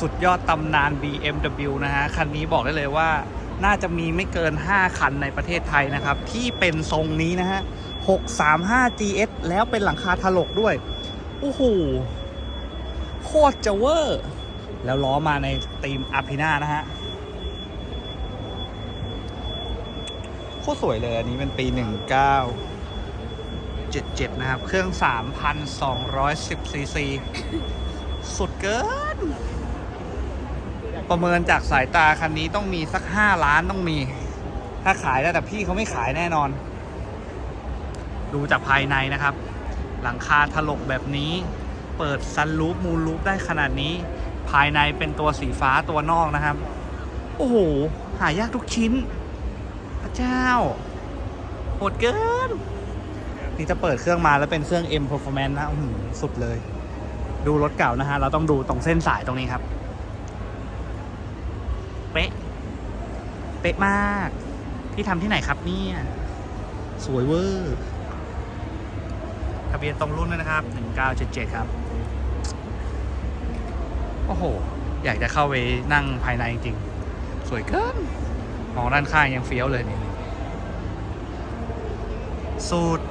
สุดยอดตำนาน BMW นะฮะ คันนี้บอกได้เลยว่าน่าจะมีไม่เกิน 5 คันในประเทศไทยนะครับ ที่เป็นทรงนี้นะฮะ 635 GS แล้วเป็นหลังคาถลกด้วย โอ้โห โคตรจะเวอร์ แล้วล้อมาในธีมอาพินานะฮะ โคตรสวยเลยอันนี้เป็นปี 1977 นะครับ เครื่อง 3,210ซีซี สุดเกิน ประเมินจากสายตาคันนี้ต้องมีสัก5ล้านต้องมี ถ้าขายได้แต่พี่เขาไม่ขายแน่นอน ดูจากภายในนะครับ หลังคาถลกแบบนี้ เปิดซันรูฟมูลรูฟได้ขนาดนี้ ภายในเป็นตัวสีฟ้าตัวนอกนะครับ โอ้โห หายากทุกชิ้น พระเจ้าโหดเกิน นี่จะเปิดเครื่องมาแล้วเป็นเครื่อง M Performance นะอื้อหือสุดเลย ดูรถเก่านะฮะ เราต้องดูตรงเส้นสายตรงนี้ครับ เป๊ะ เป๊ะมาก ที่ทำที่ไหนครับเนี่ย สวยเวอร์ ทะเบียนตรงรุ่นด้วยนะครับ 1977 ครับ โอ้โห อยากจะเข้าไปนั่งภายในจริงๆ สวยเกินมองด้านข้างยังเฟี้ยวเลยนี่สูตร